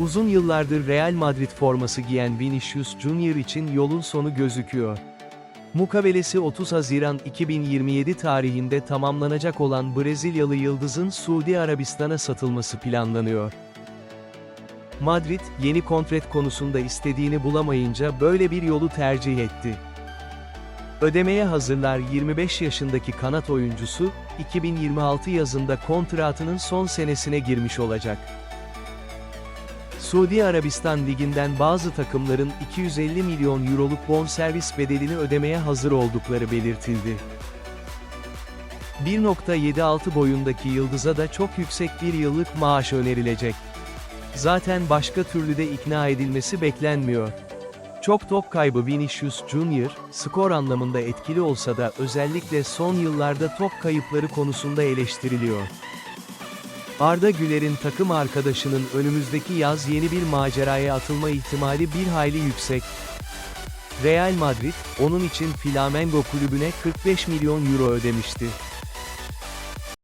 Uzun yıllardır Real Madrid forması giyen Vinicius Junior için yolun sonu gözüküyor. Mukavelesi 30 Haziran 2027 tarihinde tamamlanacak olan Brezilyalı yıldızın Suudi Arabistan'a satılması planlanıyor. Madrid, yeni kontrat konusunda istediğini bulamayınca böyle bir yolu tercih etti. Ödemeye hazırlar 25 yaşındaki kanat oyuncusu, 2026 yazında kontratının son senesine girmiş olacak. Suudi Arabistan Ligi'nden bazı takımların 250 milyon euroluk bonservis bedelini ödemeye hazır oldukları belirtildi. 1.76 boyundaki yıldıza da çok yüksek bir yıllık maaş önerilecek. Zaten başka türlü de ikna edilmesi beklenmiyor. Çok top kaybı Vinicius Junior, skor anlamında etkili olsa da özellikle son yıllarda top kayıpları konusunda eleştiriliyor. Arda Güler'in takım arkadaşının önümüzdeki yaz yeni bir maceraya atılma ihtimali bir hayli yüksek. Real Madrid, onun için Flamengo kulübüne 45 milyon euro ödemişti.